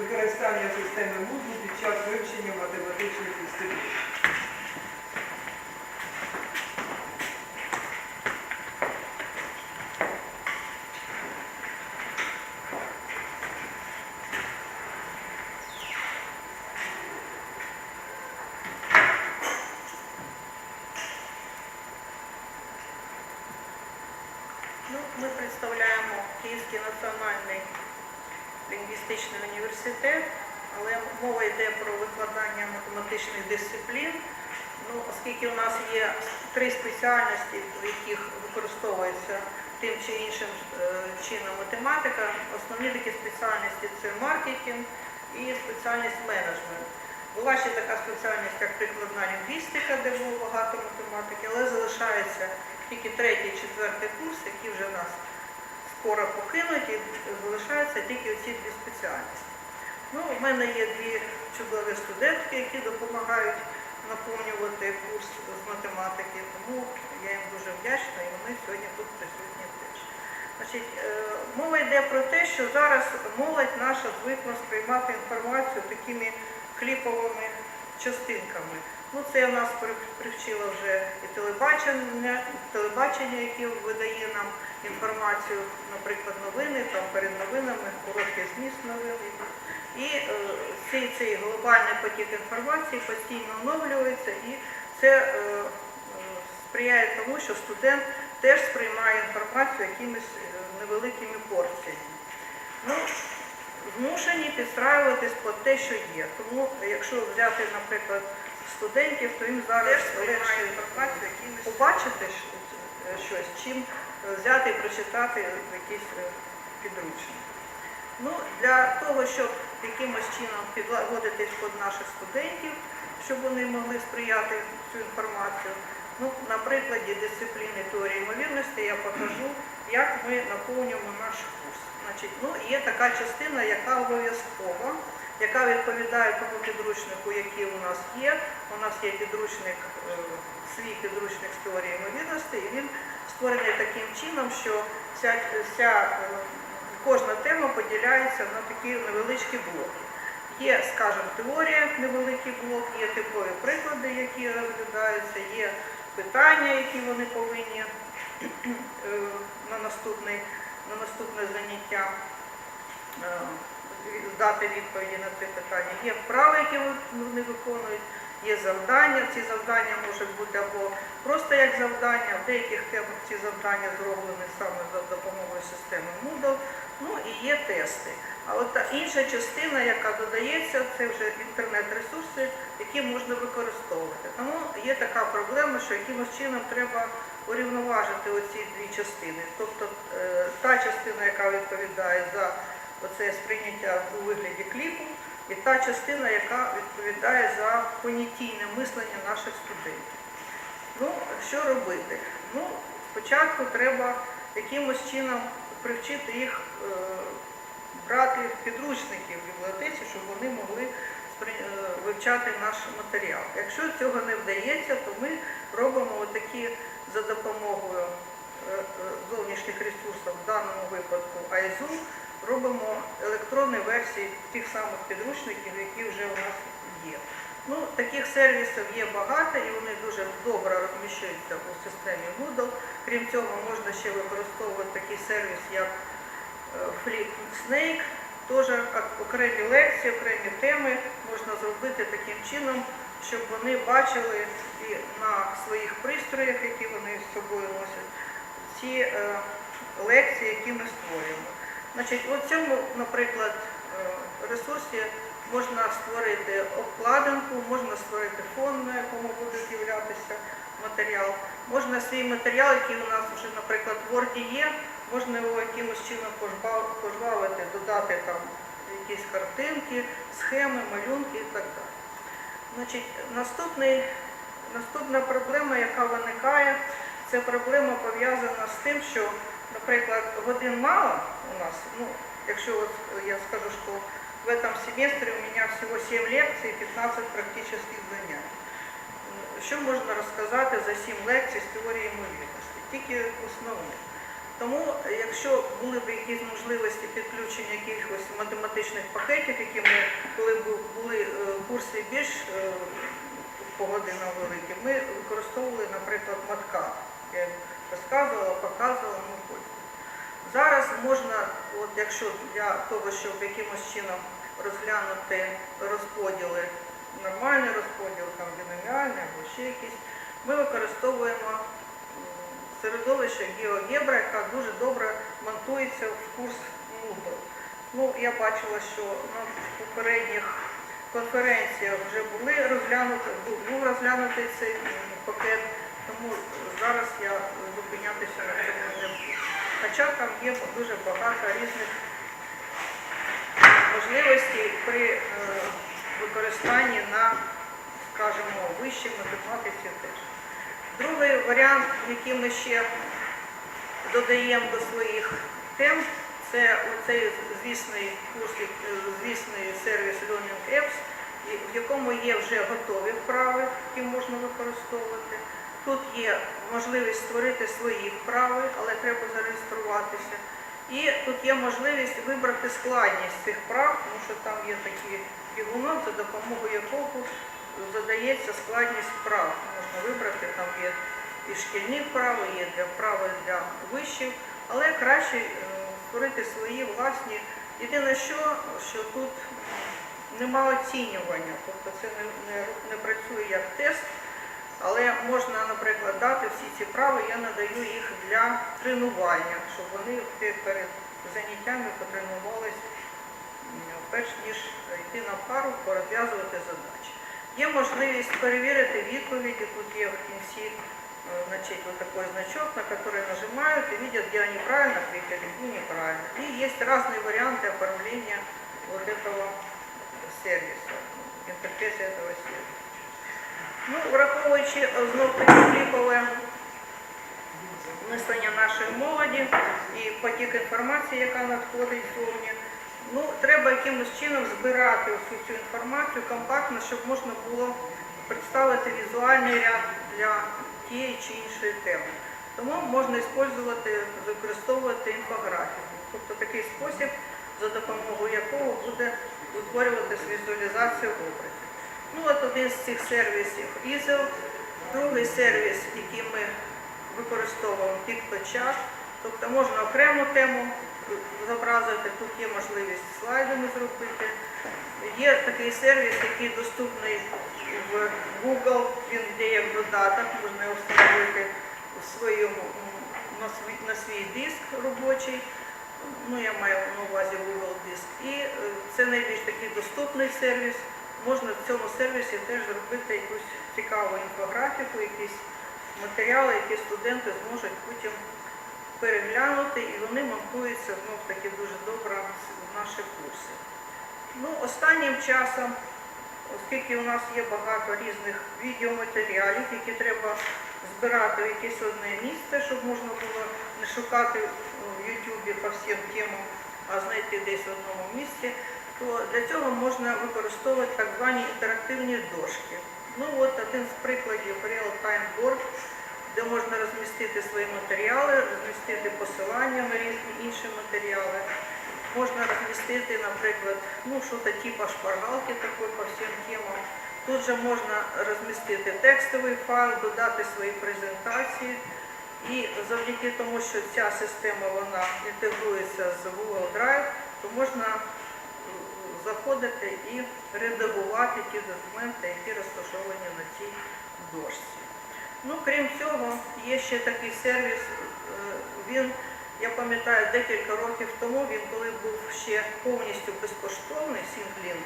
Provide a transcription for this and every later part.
використання системи МУДу під час вивчення математичних дисциплін. Ну, ми представляємо Київський національний лінгвістичний університет, але мова йде про викладання математичних дисциплін. Ну, оскільки у нас є три спеціальності, в яких використовується тим чи іншим е, чином математика, основні такі спеціальності це маркетинг і спеціальність менеджмент. Була ще така спеціальність, як прикладна лінгвістика, де було багато математики, але залишається тільки третій, четвертий курс, які вже в нас скоро покинуть, і залишаються тільки ці дві спеціальності. Ну, у мене є дві чудові студентки, які допомагають наповнювати курс з математики, тому я їм дуже вдячна і вони сьогодні тут присутні теж. Значить, е, мова йде про те, що зараз молодь наша звикла сприймати інформацію такими кліповими частинками. Ну, це нас при- привчило вже і телебачення, телебачення, яке видає нам інформацію, наприклад, новини, там перед новинами, короткий зміст новин. І е, цей, глобальний потік інформації постійно оновлюється, і це е, е, сприяє тому, що студент теж сприймає інформацію якимись невеликими порціями. Ну, змушені підстраюватись під те, що є. Тому, якщо взяти, наприклад, студентів, то їм зараз легше побачити щось, чим взяти і прочитати якийсь е, підручник. Ну, для того, щоб якимось чином підлагодитись під наших студентів, щоб вони могли сприяти цю інформацію, ну, на прикладі дисципліни теорії ймовірності я покажу, як ми наповнюємо наш курс. Значить, ну, є така частина, яка обов'язкова, яка відповідає тому підручнику, який у нас є. У нас є підручник, е, свій підручник з теорії ймовірності, і він створений таким чином, що вся, вся е, кожна тема поділяється на такі невеличкі блоки. Є, скажімо, теорія, невеликий блок, є типові приклади, які розглядаються, є питання, які вони повинні е, на наступний, на наступне заняття е, дати відповіді на це питання. Є вправи, які вони виконують, є завдання. Ці завдання можуть бути або просто як завдання, в деяких темах ці завдання зроблені саме за допомогою системи Moodle. Ну і є тести. А от та інша частина, яка додається, це вже інтернет-ресурси, які можна використовувати. Тому є така проблема, що якимось чином треба урівноважити оці дві частини. Тобто е, та частина, яка відповідає за оце сприйняття у вигляді кліпу, і та частина, яка відповідає за понятійне мислення наших студентів. Ну, що робити? Ну, спочатку треба якимось чином привчити їх е, брати підручники в бібліотеці, щоб вони могли е, вивчати наш матеріал. Якщо цього не вдається, то ми робимо такі за допомогою е, зовнішніх ресурсів, в даному випадку АйЗУ, робимо електронні версії тих самих підручників, які вже у нас є. Ну, таких сервісів є багато і вони дуже добре розміщуються у системі Moodle. Крім цього, можна ще використовувати такий сервіс, як е, Flip Snake. Теж окремі лекції, окремі теми можна зробити таким чином, щоб вони бачили і на своїх пристроях, які вони з собою носять, ці е, лекції, які ми створюємо. Значить, у цьому, наприклад, е, ресурсі можна створити обкладинку, можна створити фон, на якому буде з'являтися матеріал. Можна свій матеріал, який у нас вже, наприклад, в Word є, можна його якимось чином пожвавити, додати там якісь картинки, схеми, малюнки і так далі. Значить, наступний, наступна проблема, яка виникає, це проблема пов'язана з тим, що, наприклад, годин мало у нас, ну, якщо от я скажу, що в этом семестре у меня всего 7 лекций и 15 практических занятий. Що можна розказати за 7 лекцій з теорії ймовірності? Тільки основне. Тому, якщо були б якісь можливості підключення якихось математичних пакетів, які ми, коли б були е, курси більш е, погодина великі, ми використовували, наприклад, маткат. Я розказувала, показувала, ну потім. Зараз можна, от якщо для того, щоб якимось чином розглянути розподіли, нормальний розподіл, там біноміальний або ще якісь, ми використовуємо середовище GeoGebra, яка дуже добре монтується в курс Moodle. Ну, я бачила, що на попередніх конференціях вже були розглянути, був розглянутий цей пакет, тому зараз я зупинятися на цьому не буду. Хоча там є дуже багато різних можливостей при е, використанні на, скажімо, вищій математиці теж. Другий варіант, який ми ще додаємо до своїх тем, це оцей звісний курс, е, звісний сервіс Learning Apps, в якому є вже готові вправи, які можна використовувати. Тут є можливість створити свої вправи, але треба зареєструватися. І тут є можливість вибрати складність цих вправ, тому що там є такий бігунок, за допомогою якого задається складність вправ. Можна вибрати, там є і шкільні вправи, є для вправи для вишів, але краще е, створити свої власні. Єдине, що, що тут нема оцінювання, тобто це не, не, не працює як тест, але можна, наприклад, дати всі ці вправи, я надаю їх для тренування, щоб вони пе- перед заняттями потренувалися, м, перш ніж йти на пару, порозв'язувати задачі. Є можливість перевірити відповіді, тут є в кінці э, значить, вот такой значок, на который нажимают и видят, где они правильно ответили и неправильно. И есть разные варианты оформления вот этого сервиса, интерфейса этого сервиса. Ну, враховуючи знов таки кліпове мислення нашої молоді і потік інформації, яка надходить зовні, ну, треба якимось чином збирати всю цю інформацію компактно, щоб можна було представити візуальний ряд для тієї чи іншої теми. Тому можна використовувати, використовувати інфографіку, тобто такий спосіб, за допомогою якого буде утворюватися візуалізація образів. Ну, от один з цих сервісів Easel, другий сервіс, який ми використовуємо під PictoChat, тобто можна окрему тему зобразити, тут є можливість слайдами зробити. Є такий сервіс, який доступний в Google, він йде як додаток, можна його встановити в своєму, на, свій, на свій диск робочий. Ну, я маю на увазі Google диск. І е, це найбільш такий доступний сервіс. Можна в цьому сервісі теж зробити якусь цікаву інфографіку, якісь матеріали, які студенти зможуть потім переглянути, і вони монтуються знов таки дуже добре в наші курси. Ну, останнім часом, оскільки у нас є багато різних відеоматеріалів, які треба збирати в якесь одне місце, щоб можна було не шукати в Ютубі по всім темам, а знайти десь в одному місці, то для цього можна використовувати так звані інтерактивні дошки. Ну от один з прикладів Real-Time Board, де можна розмістити свої матеріали, розмістити посилання на різні інші матеріали. Можна розмістити, наприклад, ну, що-то типу шпаргалки такої по всім темам. Тут же можна розмістити текстовий файл, додати свої презентації. І завдяки тому, що ця система вона інтегрується з Google Drive, то можна заходити і редагувати ті документи, які розташовані на цій дошці. Ну, крім цього, є ще такий сервіс. е, Він, я пам'ятаю, декілька років тому, він коли був ще повністю безкоштовний, Сінглін,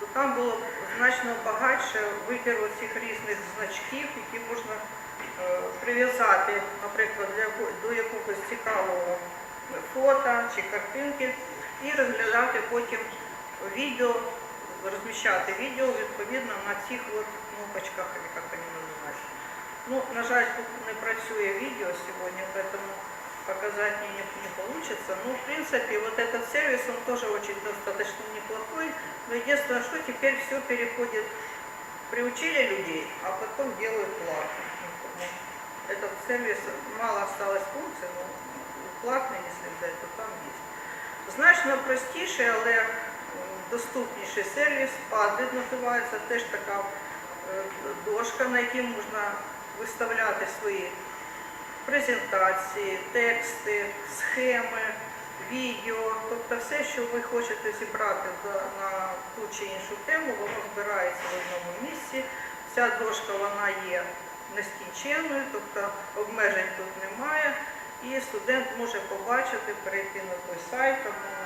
то там було значно багатше вибір оцих різних значків, які можна е, прив'язати, наприклад, для до якогось цікавого фото чи картинки і розглядати потім відео, розміщати відео відповідно на цих от кнопочках, або як вони називаються. Ну, на жаль, тут не працює видео сегодня, поэтому показать мне не, не получится. Ну, в принципе, вот этот сервис, он тоже очень достаточно неплохой. Но единственное, что теперь все переходит, приучили людей, а потом делают платно. Ну, потому Этот сервис, мало осталось функций, но бесплатный, если взять, то там есть. Значно простіший, але е, доступніший сервіс, Padlet називається, теж така е, дошка, на якій можна виставляти свої презентації, тексти, схеми, відео, тобто все, що ви хочете зібрати на ту чи іншу тему, воно збирається в одному місці. Ця дошка вона є нескінченною, тобто обмежень тут немає. І студент може побачити, перейти на той сайт або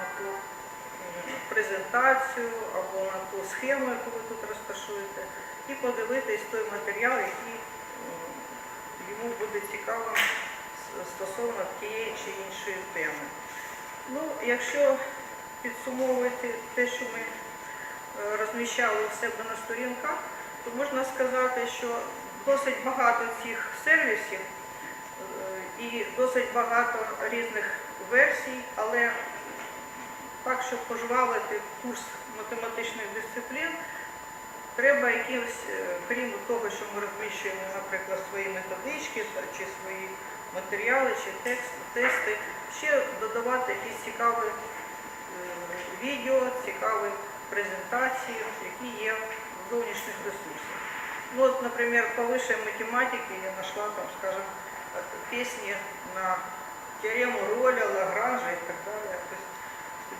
презентацію, або на ту схему, яку ви тут розташуєте, і подивитись той матеріал, який йому буде цікавим стосовно тієї чи іншої теми. Ну, якщо підсумовувати те, що ми е, розміщали у себе на сторінках, то можна сказати, що досить багато цих сервісів е, і досить багато різних версій, але так, щоб пожвавити курс математичних дисциплін, треба якимось, е, крім того, що ми розміщуємо, наприклад, свої методички чи свої матеріали, чи текст, тести, ще додавати якісь цікаві е, відео, цікаві презентації, які є в зовнішніх ресурсах. Ну, вот, например, по высшей математике я нашла там, скажем, э, песни на теорему Роля, Лагранжа и так далее.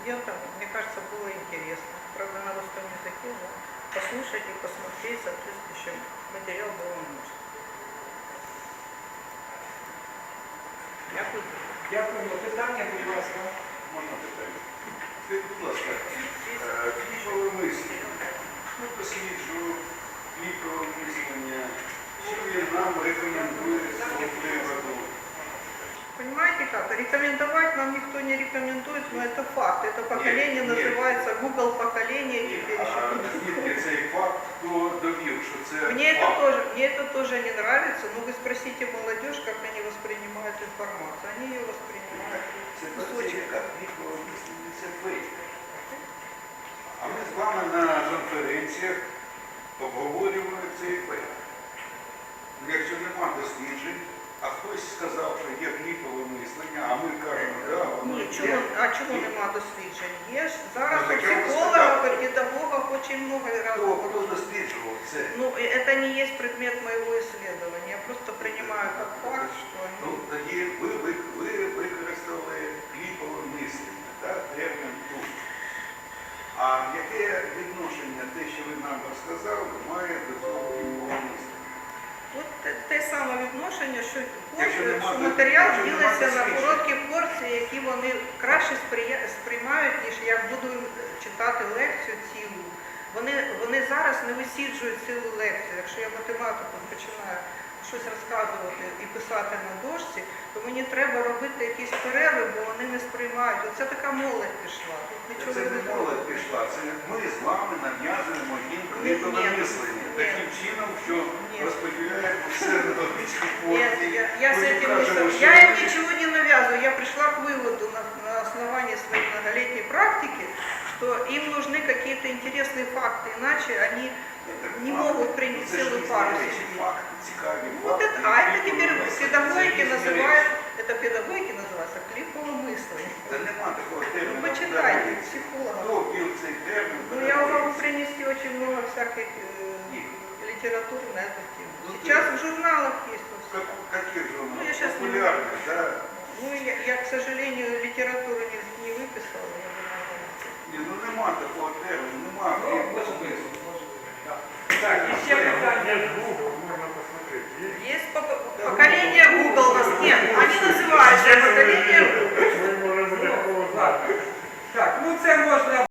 То есть студентам, мне кажется, было интересно. Правда, на русском языке, но послушать и посмотреть соответствующий материал было можно. Дякую. Дякуємо. Питання, будь ласка. Можна питання? Скажіть, будь ласка, е, кліпове мислення. Ну, досліджую кліпове мислення. Що він нам рекомендує з цього приводу? Понимаете как? Рекомендовать нам никто не рекомендует, но это факт. Это поколение Нет, нет. называется Google поколение Ні, теперь еще. А наскільки цей факт хто довів, що це Мне это факт? тоже, мне это тоже не нравится, но вы спросите молодежь, как они воспринимают информацию. Они ее воспринимают Це кусочек. яка кліпове мислення, це фейк. А ми з вами на конференціях обговорюємо цей фейк. Якщо нема досліджень, а хтось сказав, що є кліпове мислення, а ми кажемо, да, воно Ні, є. а чому нема досліджень? Є ж зараз Ну, у так я вам психологів, у педагогів дуже много Хто, разных. хто досліджував це? Ну, и это не есть предмет моего исследования. Я просто принимаю как факт, что Ну, они... тоді ви, ви, ви використали кліпове мислення, так, термін тут. А яке відношення те, що ви нам розказали, має до цього кліпового мислення? От те, саме відношення, що, нема що матеріал ділиться на короткі порції, які вони краще сприймають, ніж я буду читати лекцію цілу. Вони, вони зараз не висіджують цілу лекцію. Якщо я математику починаю щось розказувати і писати на дошці, то мені треба робити якісь перерви, бо вони не сприймають. Оце така молодь пішла. Тут нічого Це не молодь пішла, це ми з вами нав'язуємо їм ні, мислення. Таким чином, що Ні. розподіляємо все на логічні Нет, порції. я, я с Потім этим не кажемо, сог- що Я им ми- ничего не навязываю. Я пришла к выводу на, на основании своей многолетней практики, что им нужны какие-то интересные факты, иначе они не могут принять Ну, це ж целую різні пару речі, себе. Факти, цікаві Вот факти, это, а это кліпове теперь мислення. Це педагогики різні называют, речі. это педагогики называется клиповое мысление. Та нема такого Ну, терміну. почитайте, педагогіки. психологов. Хто ввів цей термін? Ну, я могу педагогіки? принести очень много всякой э, Нет. литературы на эту тему. Ну, Сейчас ты- в журналах есть во всем. Как- Каких же Ну, я щас не популярных, да? Ну, я, я, к сожалению, литературу не, не выписала. Я думаю, Ні, ну нема такого терміну, нема. Ну, можливо, можливо. Так. Так, і ще питання. Есть Google, можно посмотреть. Есть? Есть пок- поколение Google у нас. Нет, они называются поколение Google. Мы можем легко Ну, узнать. ладно. Так, ну це можна